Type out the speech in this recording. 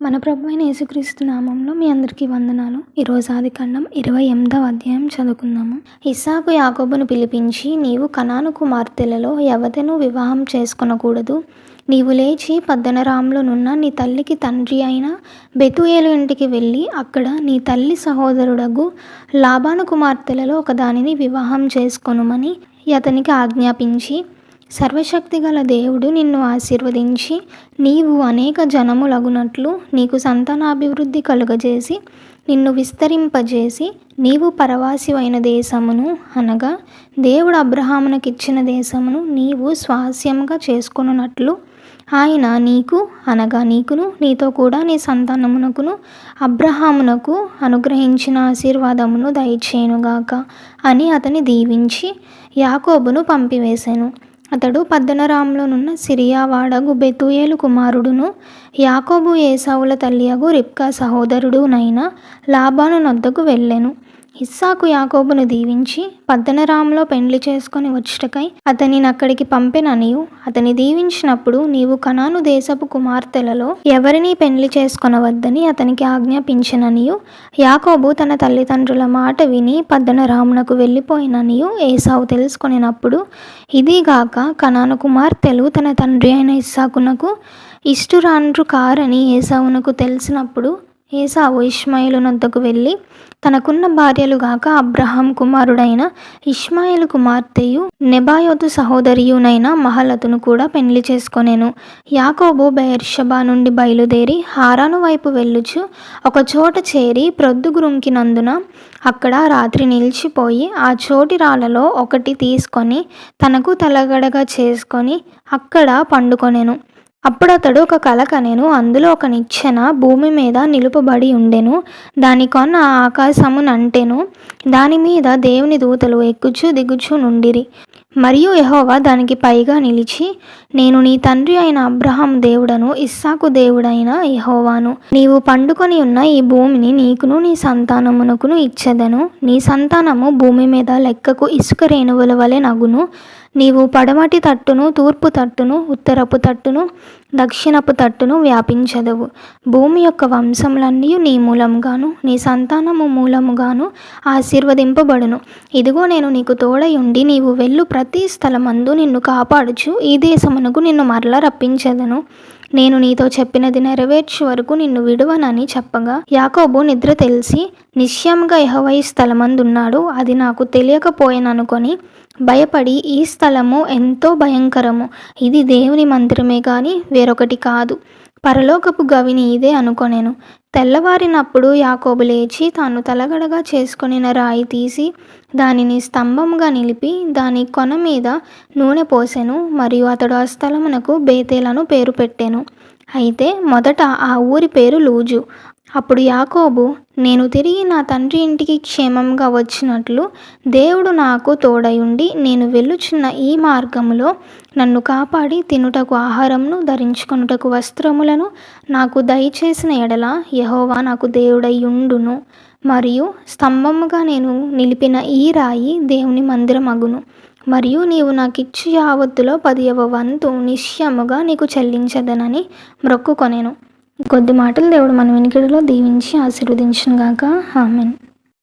మన ప్రభు అయిన యేసుక్రీస్తు నామంలో మీ అందరికీ వందనాలు. ఈరోజు ఆదికాండం ఇరవై ఎనిమిదవ అధ్యాయం చదువుకుందాము. ఇస్సాకు యాకోబును పిలిపించి నీవు కనాను కుమార్తెలలో ఎవతను వివాహం చేసుకొనకూడదు? నీవు లేచి పద్దనరాంలోనున్న నీ తల్లికి తండ్రి అయిన బెతుయేలు ఇంటికి వెళ్ళి అక్కడ నీ తల్లి సహోదరుడగు లాభాను కుమార్తెలలో ఒకదానిని వివాహం చేసుకొనుమని అతనికి ఆజ్ఞాపించి సర్వశక్తిగల దేవుడు నిన్ను ఆశీర్వదించి నీవు అనేక జనములగునట్లు నీకు సంతానాభివృద్ధి కలుగజేసి నిన్ను విస్తరింపజేసి నీవు పరవాసివైన దేశమును అనగా దేవుడు అబ్రహామునకిచ్చిన దేశమును నీవు స్వాస్యముగా చేసుకొనున్నట్లు ఆయన నీకు అనగా నీకును నీతో కూడా నీ సంతానమునకును అబ్రహామునకు అనుగ్రహించిన ఆశీర్వాదమును దయచేయునుగాక అని అతని దీవించి యాకోబును పంపివేశాను అతడు పద్దనరాంలోనున్న సిరియా వాడగు బెతుయేలు కుమారుడును యాకోబు ఏసావుల తల్లియగు రిప్కా సహోదరుడునైన లాబాను నొద్దకు వెళ్ళెను. ఇస్సాకు యాకోబును దీవించి పద్దనరాములో పెండ్లి చేసుకొని వచ్చుటకై అతనిని అక్కడికి పంపిననియు అతని దీవించినప్పుడు నీవు కనాను దేశపు కుమార్తెలలో ఎవరిని పెండ్లి చేసుకొనవద్దని అతనికి ఆజ్ఞాపించిననియు. యాకోబు తన తల్లిదండ్రుల మాట విని పద్దనరామునకు వెళ్ళిపోయిననియు ఏసావు తెలుసుకొనినప్పుడు ఇదిగాక కనాను కుమార్తెలు తన తండ్రి అయిన ఇస్సాకునకు ఇష్టురాండ్రు కారని ఏసావునకు తెలిసినప్పుడు ఏసావు ఇష్మాయిలునొద్దకు వెళ్ళి తనకున్న భార్యలు గాక అబ్రహాం కుమారుడైన ఇష్మాయిలు కుమార్తెయు నెబాయోతు సహోదరియునైన మహలతును కూడా పెళ్ళి చేసుకొనెను. యాకోబు బెయర్షబా నుండి బయలుదేరి హారాను వైపు వెళ్ళుచు ఒక చోట చేరి ప్రొద్దుగురుంకినందున అక్కడ రాత్రి నిలిచిపోయి ఆ చోటి రాళ్ళలో ఒకటి తీసుకొని తనకు తలగడగా చేసుకొని అక్కడ పండుకొనెను. అప్పుడతడు ఒక కల కనెను అందులో ఒక నిచ్చెన భూమి మీద నిలుపబడి ఉండెను. దాని కొన్న ఆకాశమునంటెను. దాని మీద దేవుని దూతలు ఎక్కుచు దిగుచు నుండిరి. మరియు యహోవా దానికి పైగా నిలిచి నేను నీ తండ్రి అయిన అబ్రహాం దేవుడను ఇస్సాకు దేవుడైన యహోవాను. నీవు పండుకొని ఉన్న ఈ భూమిని నీకును నీ సంతానమునకును ఇచ్చేదను. నీ సంతానము భూమి మీద లెక్కకు ఇసుక రేణువుల వలె నగును. నీవు పడమటి తట్టును తూర్పు తట్టును ఉత్తరపు తట్టును దక్షిణపు తట్టును వ్యాపించదవు. భూమి యొక్క వంశములన్నీ నీ మూలముగాను నీ సంతానము మూలముగాను ఆశీర్వదింపబడును. ఇదిగో నేను నీకు తోడై ఉండి నీవు వెళ్ళు ప్రతి స్థలమందు నిన్ను కాపాడుచు ఈ దేశమునకు నిన్ను మరల రప్పించదను. నేను నీతో చెప్పినది నెరవేర్చు వరకు నిన్ను విడువనని చెప్పగా యాకోబు నిద్ర తెలిసి నిశ్చయముగా యహవై స్థలమందున్నాడు అది నాకు తెలియకపోయాననుకొని భయపడి ఈ స్థలము ఎంతో భయంకరము ఇది దేవుని మందిరమే కానీ వేరొకటి కాదు పరలోకపు గవిని ఇదే అనుకొనేను. తెల్లవారినప్పుడు యాకోబు లేచి తాను తలగడగా చేసుకొనిన రాయి తీసి దానిని స్తంభముగా నిలిపి దాని కొన మీద నూనె పోసెను మరియు అతడు ఆ స్థలమునకు బేతేలను పేరు పెట్టెను. అయితే మొదట ఆ ఊరి పేరు లూజు. అప్పుడు యాకోబు నేను తిరిగి నా తండ్రి ఇంటికి క్షేమంగా వచ్చినట్లు దేవుడు నాకు తోడయుండి నేను వెళ్ళుచున్న ఈ మార్గములో నన్ను కాపాడి తినుటకు ఆహారంను ధరించుకొనుటకు వస్త్రములను నాకు దయచేసిన ఎడల యహోవా నాకు దేవుడయ్యుండును. మరియు స్తంభముగా నేను నిలిపిన ఈ రాయి దేవుని మందిరమగును. మరియు నీవు నాకిచ్చు యావత్తులో పదియవ వంతు నిశ్చయముగా నీకు చెల్లించదనని మ్రొక్కుకొనెను. కొద్ది మాటలు దేవుడు మన వెనుకడిలో దీవించి ఆశీర్వదించిన గాక ఆమెన్.